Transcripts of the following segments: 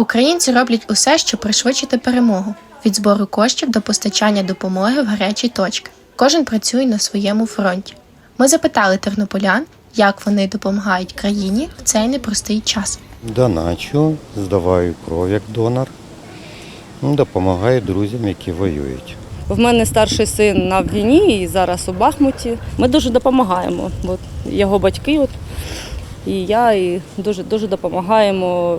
Українці роблять усе, щоб пришвидшити перемогу від збору коштів до постачання допомоги в гарячі точки. Кожен працює на своєму фронті. Ми запитали тернополян, як вони допомагають країні в цей непростий час. Доначу, здаваю кров як донор, ну, допомагаю друзям, які воюють. В мене старший син на війні і зараз у Бахмуті. Ми дуже допомагаємо. От його батьки, от, і я, і дуже, дуже допомагаємо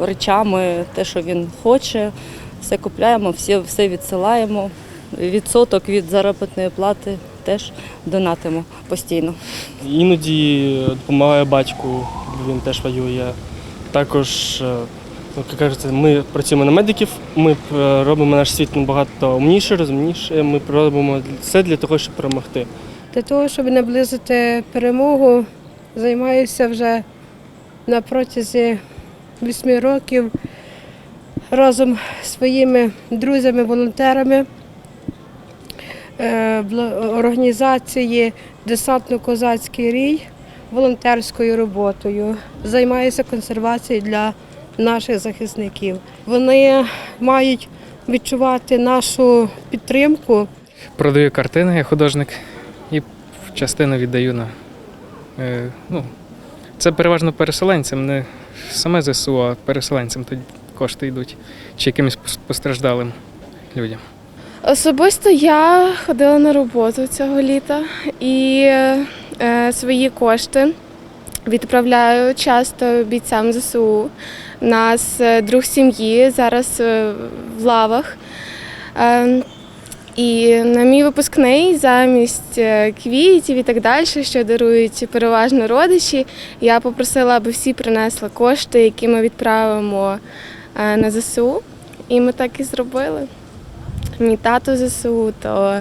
речами, те, що він хоче, все купляємо, все, все відсилаємо. Відсоток від заробітної плати теж донатимо постійно. Іноді допомагає батьку, він теж воює. Також, е, ну, як кажете, ми працюємо на медиків, ми е, робимо наш світ набагато умніше, розумніше. Ми робимо все для того, щоб перемогти. Для того, щоб наблизити перемогу, займаюся вже на протязі восьми років разом зі своїми друзями-волонтерами е, організації Десантно-Козацький рій волонтерською роботою. Займаюся консервацією для наших захисників. Вони мають відчувати нашу підтримку. Продаю картини, я художник, і частину віддаю на. Е, ну, це переважно переселенцям, не саме ЗСУ, а переселенцям тоді кошти йдуть, чи якимось постраждалим людям. Особисто я ходила на роботу цього літа і е, свої кошти відправляю часто бійцям ЗСУ. У нас е, друг сім'ї зараз е, в лавах. Е, і на мій випускний замість е, квітів і так далі, що дарують переважно родичі, я попросила, аби всі принесли кошти, які ми відправимо е, на ЗСУ. І ми так і зробили мій тато ЗСУ, то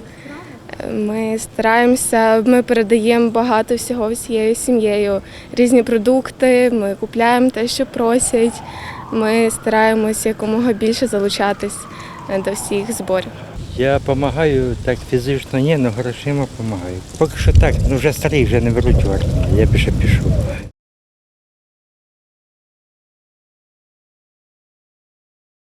е, ми стараємося, ми передаємо багато всього всією сім'єю, різні продукти, ми купляємо те, що просять. Ми стараємося якомога більше залучатись до всіх зборів. Я допомагаю так фізично, ні, але грошима допомагаю. Поки що так, ну вже старий, вже не беруть в я більше пішов.